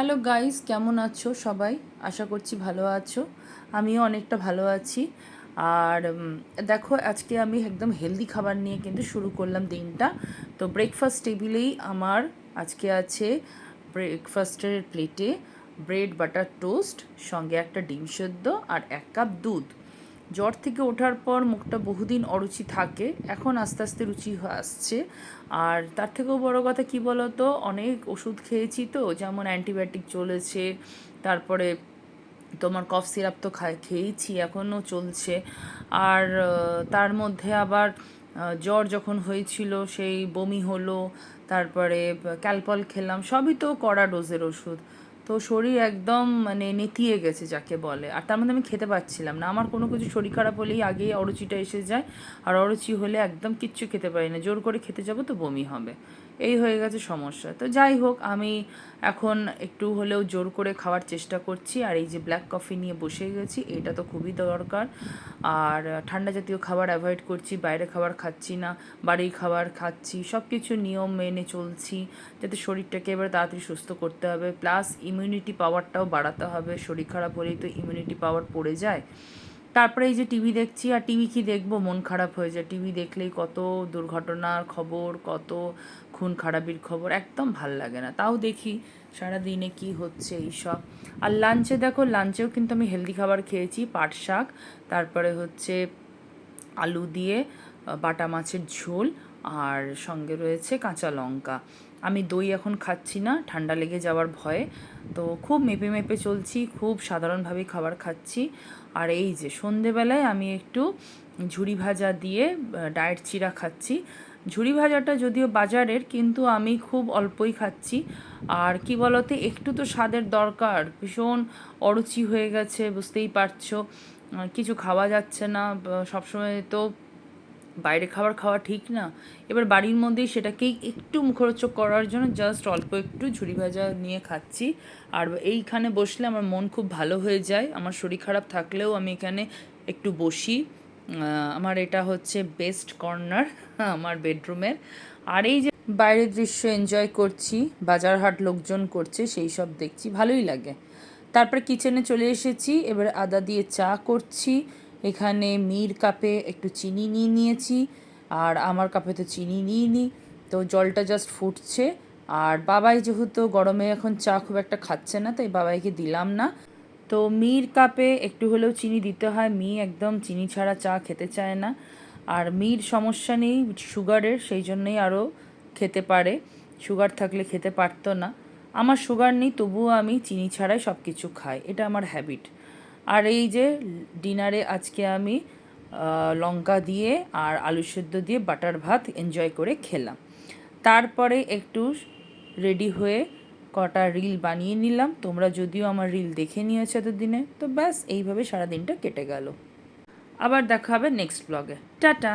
Hello guys কেমন আছো সবাই? আশা করছি ভালো আছো। আমিও অনেকটা ভালো আছি। আর দেখো, আজকে আমি একদম হেলদি খাবার নিয়ে কিন্তু শুরু করলাম দিনটা। তো ব্রেকফাস্ট টেবিলেই আমার আজকে আছে ব্রেকফাস্টের প্লেটে ব্রেড বাটার টোস্ট সঙ্গে একটা ডিম সেদ্ধ আর এক কাপ দুধ। জ্বর থেকে ওঠার পর মুখটা বহুদিন অরুচি থাকে, এখন আস্তে আস্তে রুচি আসছে। আর তার থেকেও বড় কথা কি বলতো, অনেক ওষুধ খেয়েছি তো, যেমন অ্যান্টিবায়োটিক চলেছে, তারপরে তোমার কফ সিরাপ তো খাই, খেয়েছি এখনও চলছে। আর তার মধ্যে আবার জ্বর যখন হয়েছিল, সেই বমি হলো, তারপরে ক্যালপল খেলাম, সবই তো কড়া ডোজের ওষুধ। তো শরীর একদম মানে নেতিয়ে গেছে যাকে বলে। আর তার মধ্যে আমি খেতে পাচ্ছিলাম না। আমার কোনো কিছু শরীর খারাপ হলেই আগেই অরুচিটা এসে যায়। আর অরুচি হলে একদম কিচ্ছু খেতে পারি না। জোর করে খেতে যাব তো বমি হবে। এই হয়ে গেছে সমস্যা। তো যাই হোক, আমি এখন একটু হলেও জোর করে খাওয়ার চেষ্টা করছি। আর এই যে ব্ল্যাক কফি নিয়ে বসে গেছি, এটা তো খুবই দরকার। আর ঠান্ডা জাতীয় খাবার অ্যাভয়েড করছি, বাইরে খাবার খাচ্ছি না, বাড়ির খাবার খাচ্ছি সব কিছু নিয়ম মেনে চলছি। যাতে শরীরটাকে এবার তাড়াতাড়ি সুস্থ করতে হবে। প্লাস ইমিউনিটি পাওয়ারটাও বাড়াতে হবে, শরীর খারাপ হলেই তো ইমিউনিটি পাওয়ার পড়ে যায়। তারপরে এই যে টিভি দেখছি, আর টিভি কি দেখব? মন খারাপ হয়ে যায়। টিভি দেখলেই কত দুর্ঘটনার খবর, কত খুন খারাপির খবর, একদম ভালো লাগে না। তাও দেখি সারা দিনে কি হচ্ছে এইসব। আর লাঞ্চে দেখো লাঞ্চেও কিন্তু আমি হেলদি খাবার খেয়েছি, পাট শাক, তারপরে হচ্ছে আলু দিয়ে বাটা মাছের ঝোল, আর সঙ্গে রয়েছে কাঁচা লঙ্কা। আমি দই এখন খাচ্ছি না, ঠান্ডা লেগে যাওয়ার ভয়ে। তো খুব মেপে মেপে চলছি, খুব সাধারণভাবেই খাবার খাচ্ছি। আর এই যে সন্ধেবেলায় আমি একটু ঝুড়ি ভাজা দিয়ে ডায়েট চিরা খাচ্ছি। ঝুড়ি ভাজাটা যদিও বাজারের, কিন্তু আমি খুব অল্পই খাচ্ছি। আর কি বলতে, একটু তো স্বাদের দরকার, ভীষণ অরুচি হয়ে গেছে, বুঝতেই পারছ। কিছু খাওয়া যাচ্ছে না সবসময় তো বাইরে খাবার খাওয়া ঠিক না, এবার বাড়ির মধ্যেই সেটাকেই একটু মুখরোচক করার জন্য জাস্ট অল্প একটু ঝুড়ি ভাজা নিয়ে খাচ্ছি। আর এইখানে বসলে আমার মন খুব ভালো হয়ে যায়, আমার শরীর খারাপ থাকলেও আমি এখানে একটু বসি। আমার এটা হচ্ছে বেস্ট কর্নার আমার বেডরুমের আর এই যে বাইরের দৃশ্য এনজয় করছি, বাজার হাট লোকজন করছে, সেই সব দেখছি, ভালোই লাগে। তারপর কিচেনে চলে এসেছি, এবার আদা দিয়ে চা করছি। এখানে মির কাপে একটু চিনি নিয়ে নিয়েছি, আর আমার কাপে তো চিনি নিইনি, তো জলটা জাস্ট ফুটছে। আর বাবাই যেহেতু গরমে এখন চা খুব একটা খাচ্ছে না, তাই বাবাইকে দিলাম না। তো মির কাপে একটু হলেও চিনি দিতে হয়, মি একদম চিনি ছাড়া চা খেতে চায় না। আর মির সমস্যা নেই সুগারের, সেই জন্যই আরও খেতে পারে। সুগার থাকলে খেতে পারতো না। আমার সুগার নেই, তবুও আমি চিনি ছাড়াই সব কিছু খাই, এটা আমার হ্যাবিট আর এই যে ডিনারে আজকে আমি লঙ্কা দিয়ে আর আলু সেদ্ধ দিয়ে বাটার ভাত এনজয় করে খেলাম। তারপরে একটু রেডি হয়ে কটা রিল বানিয়ে নিলাম। তোমরা যদিও আমার রিল দেখে নিয়েছো এতদিনে, তো ব্যাস, এইভাবে সারাদিনটা কেটে গেল। আবার দেখা হবে নেক্সট ব্লগে টাটা!